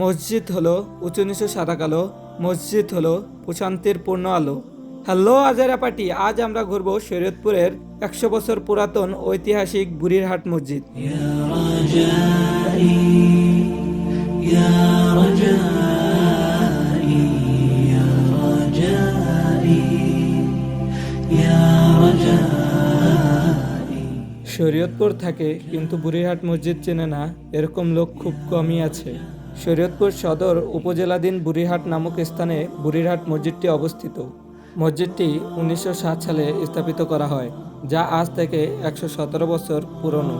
মসজিদ হলো উঁচু নিচু সাদা কালো মসজিদ হলো প্রশান্তির পূর্ণ আলো। হ্যালো আজারা পার্টি আজ আমরা ঘুরবো শরীয়তপুরের একশো বছর পুরাতন ঐতিহাসিক বুড়িরহাট মসজিদ। শরীয়তপুর থাকে কিন্তু বুড়িরহাট মসজিদ চেনে না এরকম লোক খুব কমই আছে। শরীয়তপুর সদর উপজেলাধীন বুড়িহাট নামক স্থানে বুড়িরহাট মসজিদটি অবস্থিত। মসজিদটি উনিশশো সাত সালে স্থাপিত করা হয়, যা আজ থেকে একশো সতেরো বছর পুরনো।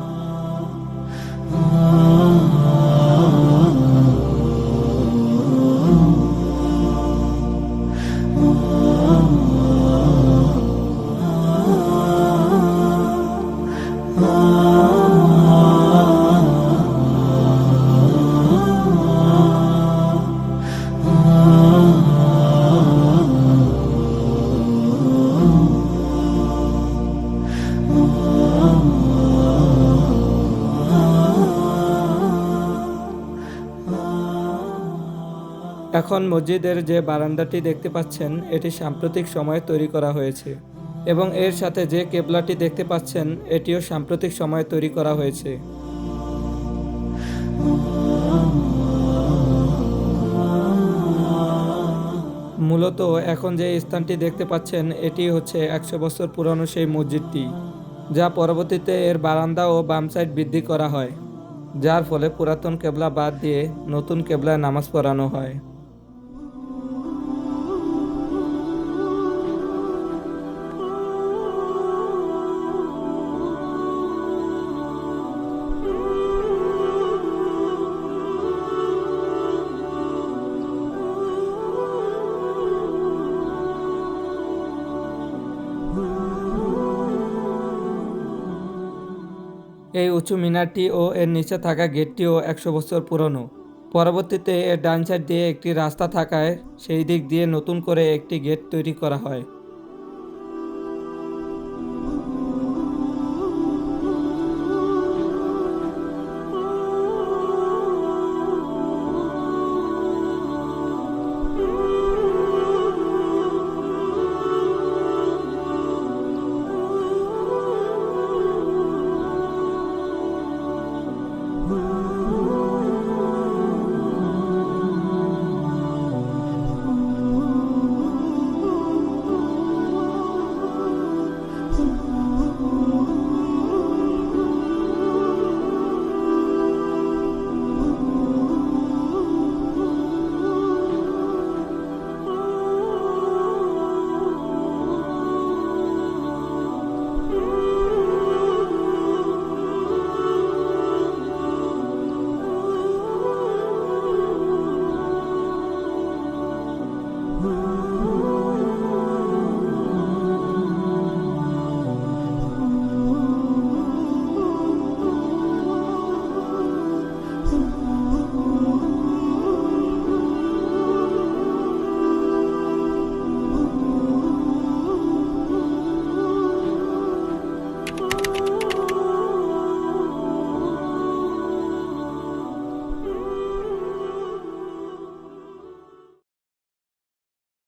এখন মসজিদের যে বারান্দাটি দেখতে পাচ্ছেন, এটি সাম্প্রতিক সময়ে তৈরি করা হয়েছে। এবং এর সাথে যে কেবলাটি দেখতে পাচ্ছেন, এটিও সাম্প্রতিক সময়ে তৈরি করা হয়েছে। মূলত এখন যে স্থানটি দেখতে পাচ্ছেন, এটি হচ্ছে একশো বছর পুরনো সেই মসজিদটি, যা পরবর্তীতে এর বারান্দা ও বাম সাইড বৃদ্ধি করা হয়, যার ফলে পুরাতন কেবলা বাদ দিয়ে নতুন কেবলায় নামাজ পড়ানো হয়। এই উঁচু মিনারটি ও এর নিচে থাকা গেটটিও একশো বছর পুরনো। পরবর্তীতে এর ডান সাইড দিয়ে একটি রাস্তা থাকায় সেই দিক দিয়ে নতুন করে একটি গেট তৈরি করা হয়।